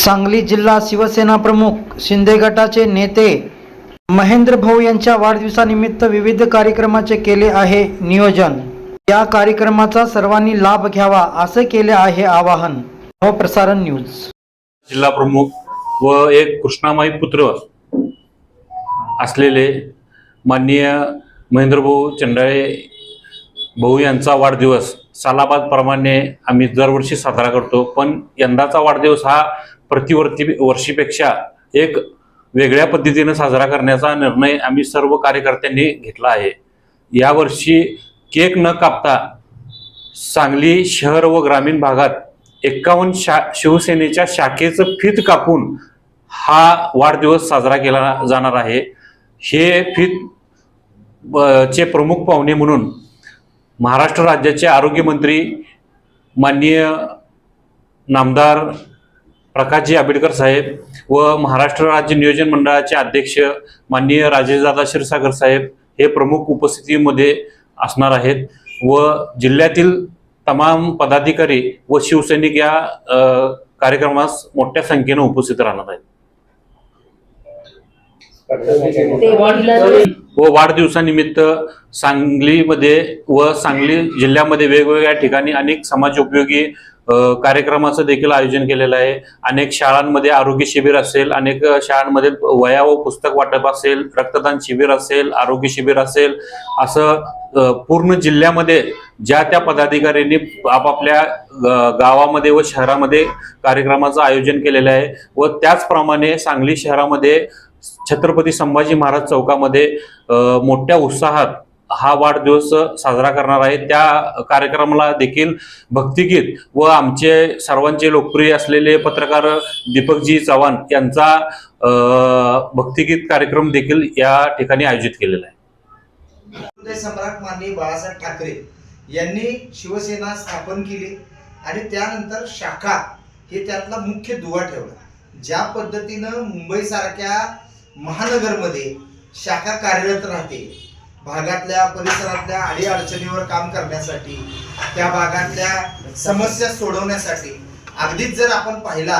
सांगली जिल्हा शिवसेना प्रमुख शिंदे गटाचे नेते महेंद्र भाऊ यांच्या वाढदिवसानिमित्त विविध कार्यक्रमाचे केले आहे नियोजन. या कार्यक्रमाचा सर्वांनी लाभ घ्यावा असे केले आहे आवाहन. प्रसारण न्यूज. जिल्हा प्रमुख व एक कृष्णामाई पुत्र असलेले माननीय महेंद्रभाऊ चंडाळे भाऊ यांचा वाढदिवस सालाबादप्रमाणे आम्ही दरवर्षी साजरा करतो पण यंदाचा वाढदिवस हा प्रतिवर्ती वर्षीपेक्षा एक वेगळ्या पद्धतीनं साजरा करण्याचा निर्णय आम्ही सर्व कार्यकर्त्यांनी घेतला आहे. यावर्षी केक न कापता सांगली शहर व ग्रामीण भागात एक्कावन्न शा शिवसेनेच्या शाखेचं फित कापून हा वाढदिवस साजरा केला जाणार आहे. हे फित ब- चे प्रमुख पाहुणे म्हणून महाराष्ट्र राज्याचे आरोग्यमंत्री माननीय नामदार प्रकाशजी आंबेडकर साहेब व महाराष्ट्र राज्य नियोजन मंडळाचे अध्यक्ष माननीय राजेशदादा क्षीरसागर साहेब हे प्रमुख उपस्थितीमध्ये असणार आहेत व जिल्ह्यातील तमाम पदाधिकारी व शिवसैनिक या कार्यक्रमास मोठ्या संख्येने उपस्थित राहणार आहेत. व वाढदिवसानिमित्त सांगलीमध्ये व सांगली जिल्ह्यामध्ये वेगवेगळ्या ठिकाणी अनेक समाजोपयोगी अ, कार्यक्रमाचं देखील आयोजन केलेलं आहे. अनेक शाळांमध्ये आरोग्य शिबिर असेल अनेक शाळांमध्ये वया व पुस्तक वाटप असेल रक्तदान शिबिर असेल आरोग्य शिबिर असेल असं पूर्ण जिल्ह्यामध्ये ज्या त्या पदाधिकाऱ्यांनी आपापल्या गावामध्ये व शहरामध्ये कार्यक्रमाचं आयोजन केलेलं आहे व त्याचप्रमाणे सांगली शहरामध्ये छत्रपती संभाजी महाराज चौकामध्ये मोठ्या उत्साहात हा वाढदिवस साजरा करणार आहे. त्या कार्यक्रमाला देखील भक्तिगीत व आमचे सर्वांचे लोकप्रिय असलेले पत्रकार दीपकजी चव्हाण यांचा भक्तिगीत कार्यक्रम देखील या ठिकाणी आयोजित केलेला आहे. सम्राट माननीय बाळासाहेब ठाकरे यांनी शिवसेना स्थापन केली आणि त्यानंतर शाखा हे त्यातला मुख्य दुवा ठेवला. ज्या पद्धतीनं मुंबईसारख्या महानगरमध्ये शाखा कार्यरत राहते भागातल्या परिसरातल्या अडीअडचणीवर काम करण्यासाठी त्या भागातल्या समस्या सोडवण्यासाठी अगदीच जर आपण पाहिला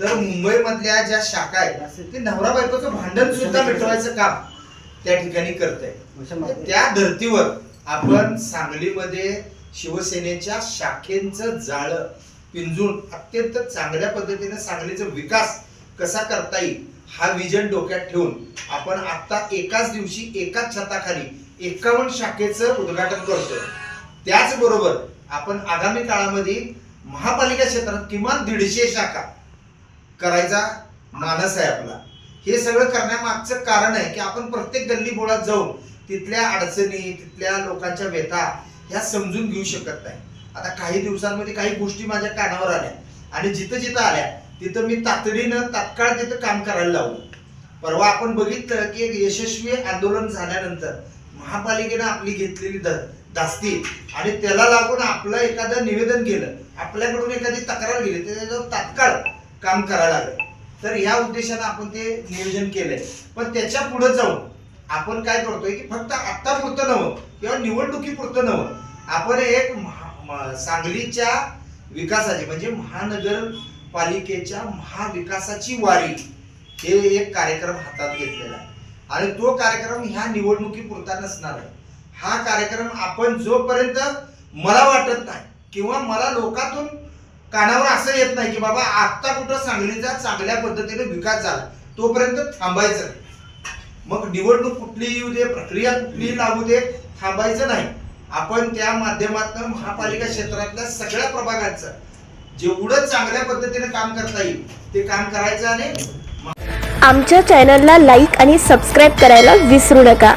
तर मुंबईमधल्या ज्या शाखा आहेत ते नवरा बायकोचं भांडण सुद्धा मिटवायचं काम त्या ठिकाणी करत आहे त्या धर्तीवर आपण सांगलीमध्ये शिवसेनेच्या शाखेचं जाळं पिंजून अत्यंत चांगल्या पद्धतीने सांगलीचा विकास कसा करता येईल हा विजन डोक्यात ठेवून आपण आत्ता एकाच दिवशी एकाच छताखाली एकावन्न शाखेचं उद्घाटन करतोय. त्याचबरोबर आपण आगामी काळामध्ये महापालिका क्षेत्रात किमान दीडशे शाखा करायचा मानस आहे आपला. हे सगळं करण्यामागचं कारण आहे की आपण प्रत्येक गल्ली बोळात जाऊन तिथल्या अडचणी तिथल्या लोकांच्या व्यथा ह्या समजून घेऊ शकत नाही. आता काही दिवसांमध्ये काही गोष्टी माझ्या कानावर आल्या आणि जिथं जिथं आल्या तिथं मी तातडीनं तात्काळ तिथं काम करायला लावलं. परवा आपण बघितलं की एक यशस्वी आंदोलन झाल्यानंतर महापालिकेनं आपली घेतलेली द दास्ती आणि त्याला लागून आपलं एखादं निवेदन केलं आपल्याकडून एखादी तक्रार गेली त्याच्यावर तात्काळ काम करायला लागलं. तर ह्या उद्देशानं आपण ते नियोजन केलंय. पण त्याच्या पुढे जाऊन आपण काय करतोय की फक्त आत्ता पुरतं किंवा निवडणुकी नव्हतं आपण एक महा- म- सांगलीच्या विकासाची म्हणजे महानगर पालिकेच्या महाविकासाची वारी. हे एक कार्यक्रम हातात घेतलेला आहे. आणि तो कार्यक्रम ह्या निवडणुकीपुरता नसणार आहे. हा कार्यक्रम आपण जोपर्यंत मला वाटत नाही किंवा मला लोकातून कानावर असं येत नाही की बाबा आत्ता कुठं सांगलीचा चांगल्या पद्धतीने विकास झाला तोपर्यंत थांबायचं मग निवडणूक कुठली येऊ दे प्रक्रिया कुठली लागू दे थांबायचं नाही. आपण त्या माध्यमातून महापालिका क्षेत्रातल्या सगळ्या प्रभागांचं जेवढं चांगल्या पद्धतीने काम करता येईल ते काम करायचं आणि आमच्या चॅनलला लाईक आणि सबस्क्राईब करायला विसरू नका.